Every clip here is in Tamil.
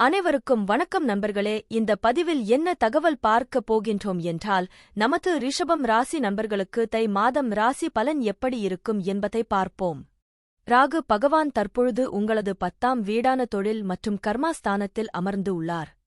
அனைவருக்கும் வணக்கம் நண்பர்களே. இந்த பதிவில் என்ன தகவல் பார்க்க போகின்றோம் என்றால் நமது ரிஷபம் ராசி நண்பர்களுக்கு தை மாதம் ராசி பலன் எப்படி இருக்கும் என்பதை பார்ப்போம். ராகு பகவான் தற்பொழுது உங்களது பத்தாம் வீடான தொழில் மற்றும் கர்மாஸ்தானத்தில் அமர்ந்து உள்ளார்.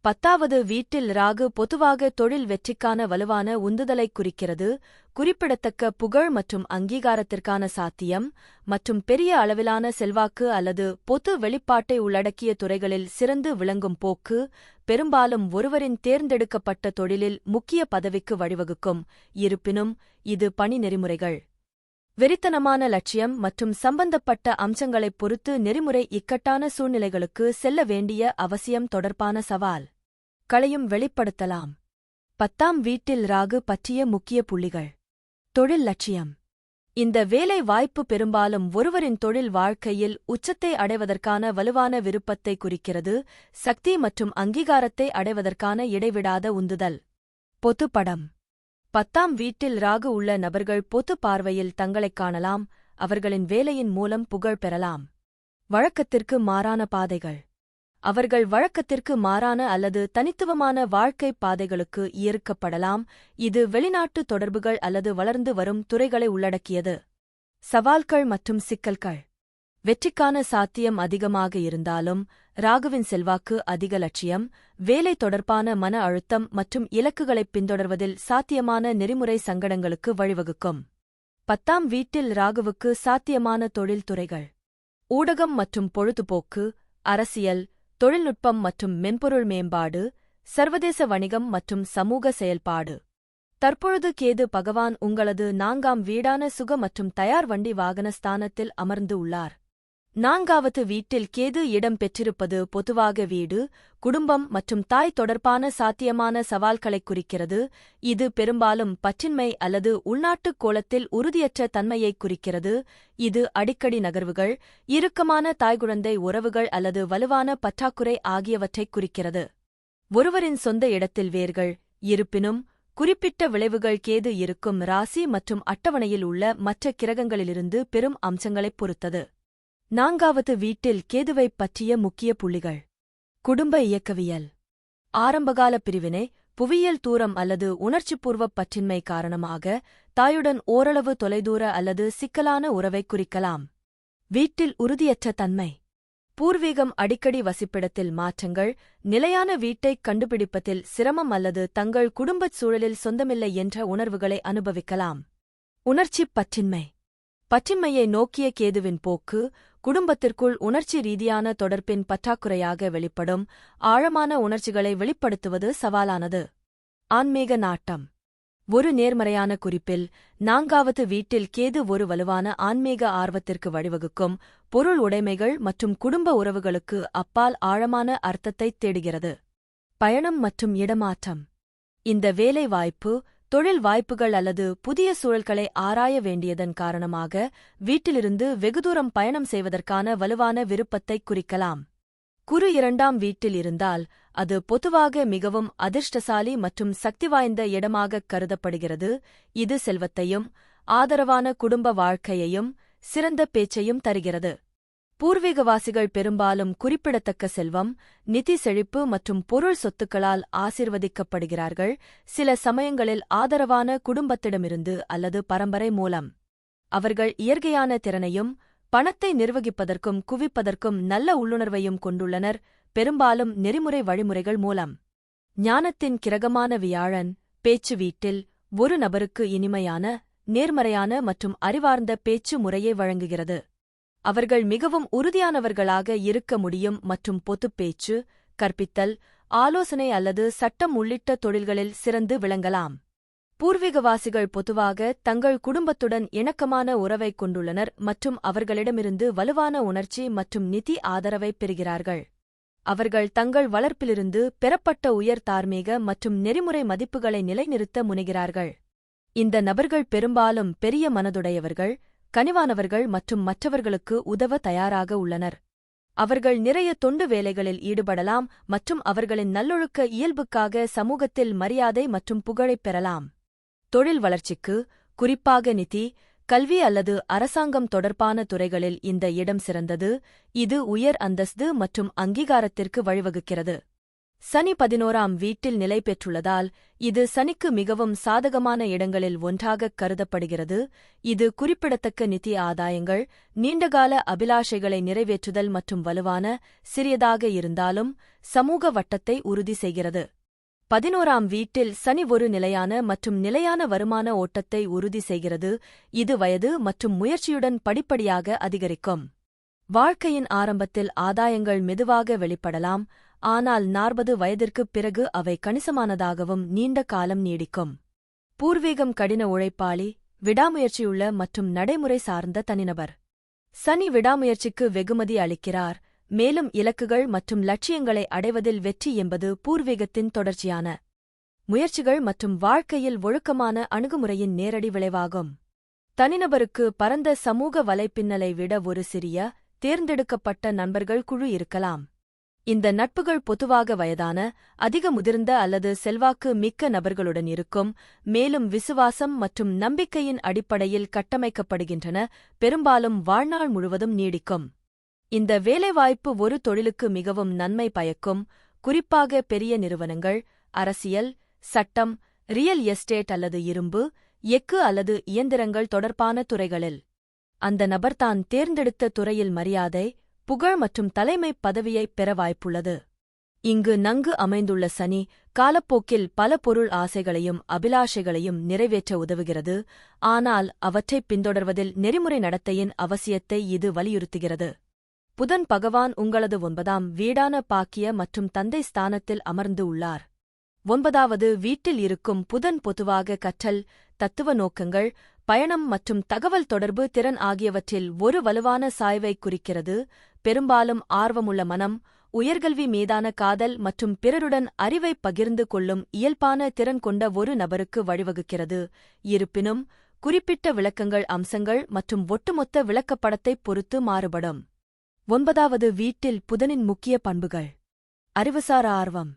பத்தாவது வீட்டில் ராகு பொதுவாக தொழில் வெற்றிக்கான வலுவான உந்துதலைக் குறிக்கிறது. குறிப்பிடத்தக்க புகழ் மற்றும் அங்கீகாரத்திற்கான சாத்தியம் மற்றும் பெரிய அளவிலான செல்வாக்கு அல்லது பொது வெளிப்பாட்டை உள்ளடக்கிய துறைகளில் சிறந்து விளங்கும் போக்கு பெரும்பாலும் ஒருவரின் தேர்ந்தெடுக்கப்பட்ட தொழிலில் முக்கிய பதவிக்கு வழிவகுக்கும். இருப்பினும் இது பணி நெறிமுறைகள். வெறித்தனமான லட்சியம் மற்றும் சம்பந்தப்பட்ட அம்சங்களைப் பொறுத்து நெறிமுறை இக்கட்டான சூழ்நிலைகளுக்கு செல்ல வேண்டிய அவசியம் தொடர்பான சவால். களையும் வெளிப்படுத்தலாம். பத்தாம் வீட்டில் ராகு பற்றிய முக்கிய புள்ளிகள். தொழில் லட்சியம். இந்த வேலை வாய்ப்பு பெரும்பாலும் ஒருவரின் தொழில் வாழ்க்கையில் உச்சத்தை அடைவதற்கான வலுவான விருப்பத்தை குறிக்கிறது சக்தி மற்றும் அங்கீகாரத்தை அடைவதற்கான இடைவிடாத உந்துதல். பொதுப்படம். பத்தாம் வீட்டில் ராகு உள்ள நபர்கள் பொது பார்வையில் தங்களைக் காணலாம் அவர்களின் வேலையின் மூலம் புகழ் பெறலாம். வழக்கத்திற்கு மாறான பாதைகள். அவர்கள் வழக்கத்திற்கு மாறான அல்லது தனித்துவமான வாழ்க்கைப் பாதைகளுக்கு ஈர்க்கப்படலாம் இது வெளிநாட்டு தொடர்புகள் அல்லது வளர்ந்து வரும் துறைகளை உள்ளடக்கியது. சவால்கள் மற்றும் சிக்கல்கள். வெற்றிக்கான சாத்தியம் அதிகமாக இருந்தாலும் ராகுவின் செல்வாக்கு அதிக லட்சியம் வேலை தொடர்பான மன அழுத்தம் மற்றும் இலக்குகளைப் பின்தொடர்வதில் சாத்தியமான நெறிமுறை சங்கடங்களுக்கு வழிவகுக்கும். பத்தாம் வீட்டில் ராகுவுக்கு சாத்தியமான தொழில்துறைகள் ஊடகம் மற்றும் பொழுதுபோக்கு அரசியல் தொழில்நுட்பம் மற்றும் மென்பொருள் மேம்பாடு சர்வதேச வணிகம் மற்றும் சமூக செயல்பாடு. தற்பொழுது கேது பகவான் உங்களது நான்காம் வீடான சுக மற்றும் தயார் வண்டி வாகன ஸ்தானத்தில் அமர்ந்து உள்ளார். நான்காவது வீட்டில் கேது இடம் பெற்றிருப்பது பொதுவாக வீடு குடும்பம் மற்றும் தாய் தொடர்பான சாத்தியமான சவால்களைக் குறிக்கிறது. இது பெரும்பாலும் பற்றின்மை அல்லது உள்நாட்டுக் கோலத்தில் உறுதியற்ற தன்மையைக் குறிக்கிறது. இது அடிக்கடி நகர்வுகள் இறுக்கமான தாய்குழந்தை உறவுகள் அல்லது வலுவான பற்றாக்குறை ஆகியவற்றைக் குறிக்கிறது. ஒருவரின் சொந்த இடத்தில் வேர்கள் இருப்பினும் குறிப்பிட்ட விளைவுகள் கேது இருக்கும் ராசி மற்றும் அட்டவணையில் உள்ள மற்ற கிரகங்களிலிருந்து பெரும் அம்சங்களைப் பொறுத்தது. நான்காவது வீட்டில் கேதுவைப் பற்றிய முக்கிய புள்ளிகள். குடும்ப இயக்கவியல். ஆரம்பகால பிரிவினை புவியியல் தூரம் அல்லது உணர்ச்சிப்பூர்வப் பற்றின்மை காரணமாக தாயுடன் ஓரளவு தொலைதூர அல்லது சிக்கலான உறவைக் குறிக்கலாம். வீட்டில் உறுதியற்ற தன்மை. பூர்வீகம் அடிக்கடி வசிப்பிடத்தில் மாற்றங்கள் நிலையான வீட்டைக் கண்டுபிடிப்பதில் சிரமம் அல்லது தங்கள் குடும்பச் சூழலில் சொந்தமில்லை என்ற உணர்வுகளை அனுபவிக்கலாம். உணர்ச்சிப் பற்றின்மை. பற்றின்மையை நோக்கிய கேதுவின் போக்கு குடும்பத்திற்குள் உணர்ச்சி ரீதியான தொடர்பின் பற்றாக்குறையாக வெளிப்படும் ஆழமான உணர்ச்சிகளை வெளிப்படுத்துவது சவாலானது. ஆன்மீக நாட்டம். ஒரு நேர்மறையான குறிப்பில் நான்காவது வீட்டில் கேது ஒரு வலுவான ஆன்மீக ஆர்வத்திற்கு வழிவகுக்கும் பொருள் உடைமைகள் மற்றும் குடும்ப உறவுகளுக்கு அப்பால் ஆழமான அர்த்தத்தைத் தேடுகிறது. பயணம் மற்றும் இடமாற்றம். இந்த வேலை வாய்ப்பு தொழில் வாய்ப்புகள் அல்லது புதிய சூழல்களை ஆராய வேண்டியதன் காரணமாக வீட்டிலிருந்து வெகுதூரம் பயணம் செய்வதற்கான வலுவான விருப்பத்தைக் குறிக்கலாம். குறு இரண்டாம் வீட்டில் இருந்தால் அது பொதுவாக மிகவும் அதிர்ஷ்டசாலி மற்றும் சக்தி வாய்ந்த இடமாகக் கருதப்படுகிறது. இது செல்வத்தையும் ஆதரவான குடும்ப வாழ்க்கையையும் சிறந்த பேச்சையும் தருகிறது. பூர்வீகவாசிகள் பெரும்பாலும் குறிப்பிடத்தக்க செல்வம் நிதி செழிப்பு மற்றும் பொருள் சொத்துக்களால் ஆசிர்வதிக்கப்படுகிறார்கள் சில சமயங்களில் ஆதரவான குடும்பத்திடமிருந்து அல்லது பரம்பரை மூலம். அவர்கள் இயற்கையான திறனையும் பணத்தை நிர்வகிப்பதற்கும் குவிப்பதற்கும் நல்ல உள்ளுணர்வையும் கொண்டுள்ளனர் பெரும்பாலும் நெறிமுறை வழிமுறைகள் மூலம். ஞானத்தின் கிரகமான வியாழன் பேச்சு வீட்டில் ஒரு நபருக்கு இனிமையான நேர்மறையான மற்றும் அறிவார்ந்த பேச்சு முறையை வழங்குகிறது. அவர்கள் மிகவும் உறுதியானவர்களாக இருக்க முடியும் மற்றும் பொதுப்பேச்சு கற்பித்தல் ஆலோசனை அல்லது சட்டம் உள்ளிட்ட தொழில்களில் சிறந்து விளங்கலாம். பூர்வீகவாசிகள் பொதுவாக தங்கள் குடும்பத்துடன் இணக்கமான உறவைக் கொண்டுள்ளனர் மற்றும் அவர்களிடமிருந்து வலுவான உணர்ச்சி மற்றும் நிதி ஆதரவைப் பெறுகிறார்கள். அவர்கள் தங்கள் வளர்ப்பிலிருந்து பெறப்பட்ட உயர் தார்மீக மற்றும் நெறிமுறை மதிப்புகளை நிலைநிறுத்த முனைகிறார்கள். இந்த நபர்கள் பெரும்பாலும் பெரிய மனதுடையவர்கள் கனிவானவர்கள் மற்றும் மற்றவர்களுக்கு உதவ தயாராக உள்ளனர். அவர்கள் நிறைய தொண்டு வேலைகளில் ஈடுபடலாம் மற்றும் அவர்களின் நல்லொழுக்க இயல்புக்காக சமூகத்தில் மரியாதை மற்றும் புகழைப் பெறலாம். தொழில் வளர்ச்சிக்கு குறிப்பாக நிதி கல்வி அல்லது அரசாங்கம் தொடர்பான துறைகளில் இந்த இடம் சிறந்தது. இது உயர் அந்தஸ்து மற்றும் அங்கீகாரத்திற்கு வழிவகுக்கிறது. சனி பதினோராம் வீட்டில் நிலை பெற்றுள்ளதால் இது சனிக்கு மிகவும் சாதகமான இடங்களில் ஒன்றாகக் கருதப்படுகிறது. இது குறிப்பிடத்தக்க நிதி ஆதாயங்கள் நீண்டகால அபிலாஷைகளை நிறைவேற்றுதல் மற்றும் வலுவான சிறியதாக இருந்தாலும் சமூக வட்டத்தை உறுதி செய்கிறது. பதினோராம் வீட்டில் சனி ஒரு நிலையான மற்றும் நிலையான வருமான ஓட்டத்தை உறுதி செய்கிறது. இது வயது மற்றும் முயற்சியுடன் படிப்படியாக அதிகரிக்கும். வாழ்க்கையின் ஆரம்பத்தில் ஆதாயங்கள் மெதுவாக வெளிப்படலாம். ஆனால் நாற்பது வயதிற்குப் பிறகு அவை கணிசமானதாகவும் நீண்ட காலம் நீடிக்கும். பூர்வீகம் கடின உழைப்பாளி விடாமுயற்சியுள்ள மற்றும் நடைமுறை சார்ந்த தனிநபர். சனி விடாமுயற்சிக்கு வெகுமதி அளிக்கிறார் மேலும் இலக்குகள் மற்றும் லட்சியங்களை அடைவதில் வெற்றி என்பது பூர்வீகத்தின் தொடர்ச்சியான முயற்சிகள் மற்றும் வாழ்க்கையில் ஒழுக்கமான அணுகுமுறையின் நேரடி விளைவாகும். தனிநபருக்கு பரந்த சமூக வலைப்பின்னலை விட ஒரு சிறிய தேர்ந்தெடுக்கப்பட்ட நண்பர்கள் குழு இருக்கலாம். இந்த நட்புகள் பொதுவாக வயதான அதிக முதிர்ந்த அல்லது செல்வாக்கு மிக்க நபர்களுடன் இருக்கும் மேலும் விசுவாசம் மற்றும் நம்பிக்கையின் அடிப்படையில் கட்டமைக்கப்படுகின்றன பெரும்பாலும் வாழ்நாள் முழுவதும் நீடிக்கும். இந்த வேலைவாய்ப்பு ஒரு தொழிலுக்கு மிகவும் நன்மை பயக்கும் குறிப்பாக பெரிய நிறுவனங்கள் அரசியல் சட்டம் ரியல் எஸ்டேட் அல்லது இரும்பு எஃகு அல்லது இயந்திரங்கள் தொடர்பான துறைகளில். அந்த நபர் தான் தேர்ந்தெடுத்த துறையில் மரியாதை புகழ் மற்றும் தலைமைப் பதவியைப் பெற வாய்ப்புள்ளது. இங்கு நன்கு அமைந்துள்ள சனி காலப்போக்கில் பல பொருள் ஆசைகளையும் அபிலாஷைகளையும் நிறைவேற்ற உதவுகிறது. ஆனால் அவற்றைப் பின்தொடர்வதில் நெறிமுறை நடத்தையின் அவசியத்தை இது வலியுறுத்துகிறது. புதன் பகவான் உங்களது ஒன்பதாம் வீடான பாக்கிய மற்றும் தந்தை ஸ்தானத்தில் அமர்ந்து உள்ளார். ஒன்பதாவது வீட்டில் இருக்கும் புதன் பொதுவாக கற்றல் தத்துவ நோக்கங்கள் பயணம் மற்றும் தகவல் தொடர்பு திறன் ஆகியவற்றில் ஒரு வலுவான சாய்வை குறிக்கிறது. பெரும்பாலும் ஆர்வமுள்ள மனம் உயர்கல்வி மீதான காதல் மற்றும் பிறருடன் அறிவை பகிர்ந்து கொள்ளும் இயல்பான திறன் கொண்ட ஒரு நபருக்கு வழிவகுக்கிறது. இருப்பினும் குறிப்பிட்ட விளக்கங்கள் அம்சங்கள் மற்றும் ஒட்டுமொத்த விளக்கப்படத்தைப் பொறுத்து மாறுபடும். ஒன்பதாவது வீட்டில் புதனின் முக்கிய பண்புகள். அறிவுசார ஆர்வம்.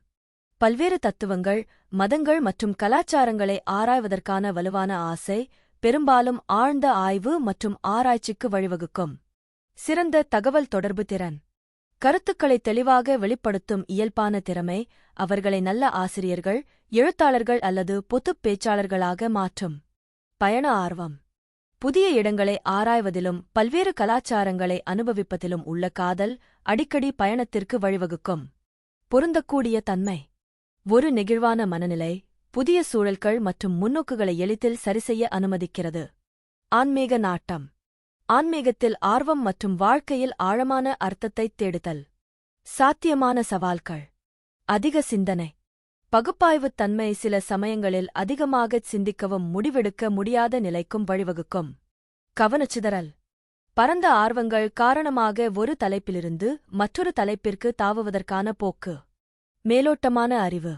பல்வேறு தத்துவங்கள் மதங்கள் மற்றும் கலாச்சாரங்களை ஆராய்வதற்கான வலுவான ஆசை பெரும்பாலும் ஆழ்ந்த ஆய்வு மற்றும் ஆராய்ச்சிக்கு வழிவகுக்கும். சிறந்த தகவல் தொடர்பு திறன். கருத்துக்களை தெளிவாக வெளிப்படுத்தும் இயல்பான திறமை அவர்களை நல்ல ஆசிரியர்கள் எழுத்தாளர்கள் அல்லது பொதுப் பேச்சாளர்களாக மாற்றும். பயண ஆர்வம். புதிய இடங்களை ஆராய்வதிலும் பல்வேறு கலாச்சாரங்களை அனுபவிப்பதிலும் உள்ள காதல் அடிக்கடி பயணத்திற்கு வழிவகுக்கும். பொருந்தக்கூடிய தன்மை. ஒரு நெகிழ்வான மனநிலை புதிய சூழல்கள் மற்றும் முன்னோக்குகளை எளிதில் சரிசெய்ய அனுமதிக்கிறது. ஆன்மீக நாட்டம். ஆன்மீகத்தில் ஆர்வம் மற்றும் வாழ்க்கையில் ஆழமான அர்த்தத்தைத் தேடுதல். சாத்தியமான சவால்கள். அதிக சிந்தனை. பகுப்பாய்வுத் தன்மை சில சமயங்களில் அதிகமாகச் சிந்திக்கவும் முடிவெடுக்க முடியாத நிலைக்கும் வழிவகுக்கும். கவனச்சிதறல். பரந்த ஆர்வங்கள் காரணமாக ஒரு தலைப்பிலிருந்து மற்றொரு தலைப்பிற்கு தாவுவதற்கான போக்கு. மேலோட்டமான அறிவு.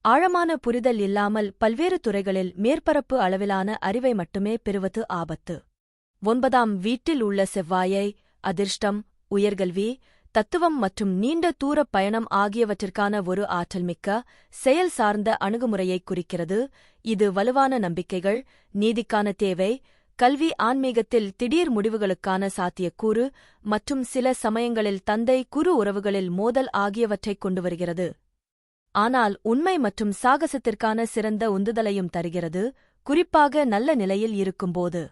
ஆழமான புரிதல் இல்லாமல் பல்வேறு துறைகளில் மேற்பரப்பு அளவிலான அறிவை மட்டுமே பெறுவது ஆபத்து. ஒன்பதாம் வீட்டில் உள்ள செவ்வாயை அதிர்ஷ்டம் உயர்கல்வி தத்துவம் மற்றும் நீண்ட தூரப் பயணம் ஆகியவற்றிற்கான ஒரு ஆற்றல்மிக்க செயல் சார்ந்த அணுகுமுறையைக் குறிக்கிறது. இது வலுவான நம்பிக்கைகள் நீதிக்கான தேவை கல்வி ஆன்மீகத்தில் திடீர் முடிவுகளுக்கான சாத்தியக்கூறு மற்றும் சில சமயங்களில் தந்தை குறு உறவுகளில் மோதல் ஆகியவற்றைக் கொண்டு வருகிறது ஆனால் உண்மை மற்றும் சாகசத்திற்கான சிறந்த உந்துதலையும் தருகிறது குறிப்பாக நல்ல நிலையில் இருக்கும்போது.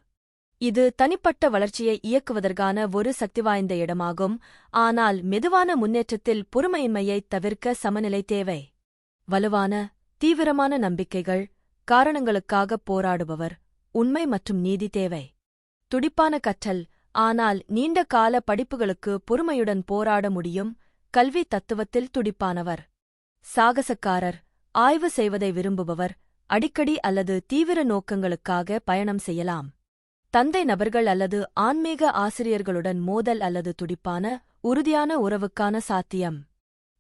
இது தனிப்பட்ட வளர்ச்சியை இயக்குவதற்கான ஒரு சக்திவாய்ந்த இடமாகும். ஆனால் மெதுவான முன்னேற்றத்தில் பொறுமையின்மையைத் தவிர்க்க சமநிலை தேவை. வலுவான தீவிரமான நம்பிக்கைகள் காரணங்களுக்காகப் போராடுபவர் உண்மை மற்றும் நீதி தேவை. துடிப்பான கற்றல் ஆனால் நீண்ட கால படிப்புகளுக்கு பொறுமையுடன் போராட முடியும் கல்வி தத்துவத்தில் துடிப்பானவர். சாகசக்காரர் ஆய்வு செய்வதை விரும்புபவர் அடிக்கடி அல்லது தீவிர நோக்கங்களுக்காக பயணம் செய்யலாம். தந்தை நபர்கள் அல்லது ஆன்மீக ஆசிரியர்களுடன் மோதல் அல்லது துடிப்பான உறுதியான உறவுக்கான சாத்தியம்.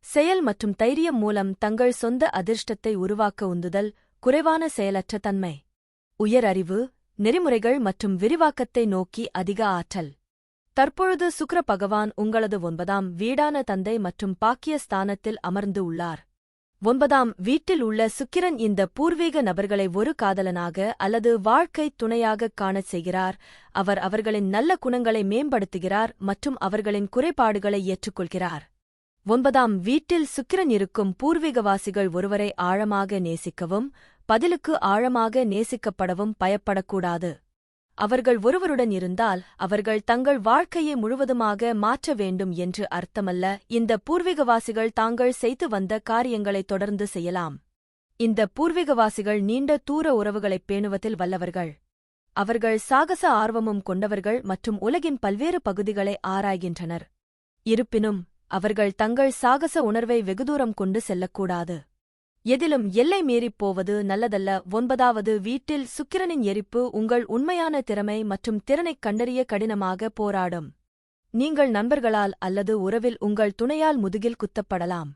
செயல் மற்றும் தைரியம் மூலம் தங்கள் சொந்த அதிர்ஷ்டத்தை உருவாக்க உந்துதல் குறைவான செயலற்ற தன்மை. உயர் அறிவு நெறிமுறைகள் மற்றும் விரிவாக்கத்தை நோக்கி அதிக ஆற்றல். தற்பொழுது சுக்ர பகவான் உங்களது ஒன்பதாம் வீடான தந்தை மற்றும் பாக்கிய ஸ்தானத்தில் அமர்ந்து உள்ளார். ஒன்பதாம் வீட்டில் உள்ள சுக்கிரன் இந்த பூர்வீக நபர்களை ஒரு காதலனாக அல்லது வாழ்க்கை துணையாகக் காணச் செய்கிறார். அவர் அவர்களின் நல்ல குணங்களை மேம்படுத்துகிறார் மற்றும் அவர்களின் குறைபாடுகளை ஏற்றுக்கொள்கிறார். ஒன்பதாம் வீட்டில் சுக்கிரன் இருக்கும் பூர்வீகவாசிகள் ஒருவரை ஆழமாக நேசிக்கவும் பதிலுக்கு ஆழமாக நேசிக்கப்படவும் பயப்படக்கூடாது. அவர்கள் ஒருவருடன் இருந்தால் அவர்கள் தங்கள் வாழ்க்கையை முழுவதுமாக மாற்ற வேண்டும் என்று அர்த்தமல்ல. இந்த பூர்வீகவாசிகள் தாங்கள் செய்து வந்த காரியங்களை தொடர்ந்து செய்யலாம். இந்த பூர்வீகவாசிகள் நீண்ட தூர உறவுகளைப் பேணுவதில் வல்லவர்கள். அவர்கள் சாகச ஆர்வமும் கொண்டவர்கள் மற்றும் உலகின் பல்வேறு பகுதிகளை ஆராய்கின்றனர். இருப்பினும் அவர்கள் தங்கள் சாகச உணர்வை வெகுதூரம் கொண்டு செல்லக்கூடாது. எதிலும் எல்லை மீறிப் போவது நல்லதல்ல. ஒன்பதாவது வீட்டில் சுக்கிரனின் எரிப்பு உங்கள் உண்மையான திறமை மற்றும் திறனைக் கண்டறிய கடினமாக போராடும். நீங்கள் நண்பர்களால் அல்லது உறவில் உங்கள் துணையால் முதுகில் குத்தப்படலாம்.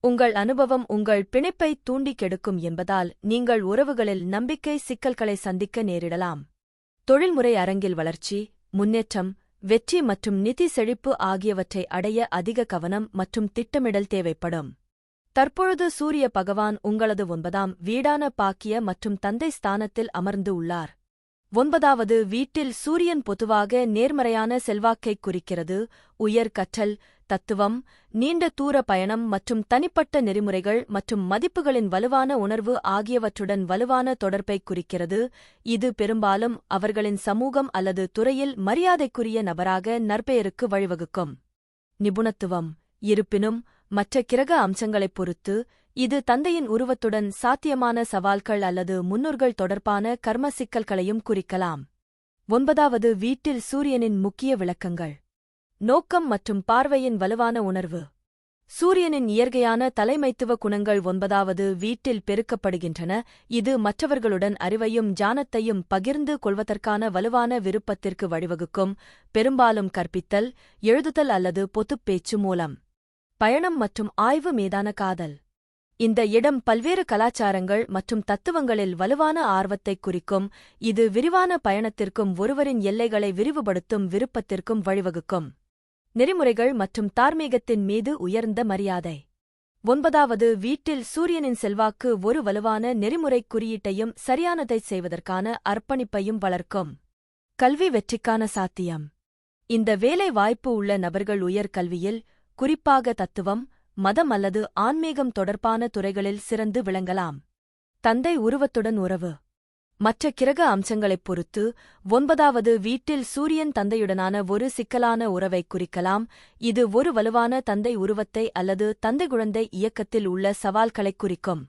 உங்கள் அனுபவம் உங்கள் பிணைப்பை தூண்டிக் கெடுக்கும் என்பதால் நீங்கள் உறவுகளில் நம்பிக்கை சிக்கல்களை சந்திக்க நேரிடலாம். தொழில்முறை அரங்கில் வளர்ச்சி முன்னேற்றம் வெற்றி மற்றும் நிதி செழிப்பு ஆகியவற்றை அடைய அதிக கவனம் மற்றும் திட்டமிடல் தேவைப்படும். தற்பொழுது சூரிய பகவான் உங்களது ஒன்பதாம் வீடான பாக்கிய மற்றும் தந்தை ஸ்தானத்தில் அமர்ந்து உள்ளார். ஒன்பதாவது வீட்டில் சூரியன் பொதுவாக நேர்மறையான செல்வாக்கைக் குறிக்கிறது. உயர் கற்றல் தத்துவம் நீண்ட தூர பயணம் மற்றும் தனிப்பட்ட நெறிமுறைகள் மற்றும் மதிப்புகளின் வலுவான உணர்வு ஆகியவற்றுடன் வலுவான தொடர்பைக் குறிக்கிறது. இது பெரும்பாலும் அவர்களின் சமூகம் அல்லது துறையில் மரியாதைக்குரிய நபராக நற்பெயருக்கு வழிவகுக்கும். நிபுணத்துவம் இருப்பினும் மற்ற கிரக அம்சங்களைப் பொறுத்து இது தந்தையின் உருவத்துடன் சாத்தியமான சவால்கள் அல்லது முன்னோர்கள் தொடர்பான கர்ம சிக்கல்களையும் குறிக்கலாம். ஒன்பதாவது வீட்டில் சூரியனின் முக்கிய விளக்கங்கள். நோக்கம் மற்றும் பார்வையின் வலுவான உணர்வு. சூரியனின் இயற்கையான தலைமைத்துவ குணங்கள் ஒன்பதாவது வீட்டில் பெருக்கப்படுகின்றன. இது மற்றவர்களுடன் அறிவையும் ஜானத்தையும் பகிர்ந்து கொள்வதற்கான வலுவான விருப்பத்திற்கு வழிவகுக்கும். பெரும்பாலும் கற்பித்தல் எழுதுதல் அல்லது பொதுப்பேச்சு மூலம். பயணம் மற்றும் ஆய்வு மீதான காதல். இந்த இடம் பல்வேறு கலாச்சாரங்கள் மற்றும் தத்துவங்களில் வலுவான ஆர்வத்தைக் குறிக்கும் இது விரிவான பயணத்திற்கும் ஒருவரின் எல்லைகளை விரிவுபடுத்தும் விருப்பத்திற்கும் வழிவகுக்கும். நெறிமுறைகள் மற்றும் தார்மீகத்தின் மீது உயர்ந்த மரியாதை. ஒன்பதாவது வீட்டில் சூரியனின் செல்வாக்கு ஒரு வலுவான நெறிமுறைக் குறியீட்டையும் சரியானதைச் செய்வதற்கான அர்ப்பணிப்பையும் வளர்க்கும். கல்வி வெற்றிக்கான சாத்தியம். இந்த வேலை வாய்ப்பு உள்ள நபர்கள் உயர் கல்வியில் குறிப்பாக தத்துவம் மதம் அல்லது ஆன்மீகம் தொடர்பான துறைகளில் சிறந்து விளங்கலாம். தந்தை உருவத்துடன் உறவு. மற்ற கிரக அம்சங்களைப் பொறுத்து ஒன்பதாவது வீட்டில் சூரியன் தந்தையுடனான ஒரு சிக்கலான உறவைக் குறிக்கலாம். இது ஒரு வலுவான தந்தை உருவத்தை அல்லது தந்தை குழந்தை இயக்கத்தில் உள்ள சவால்களைக் குறிக்கும்.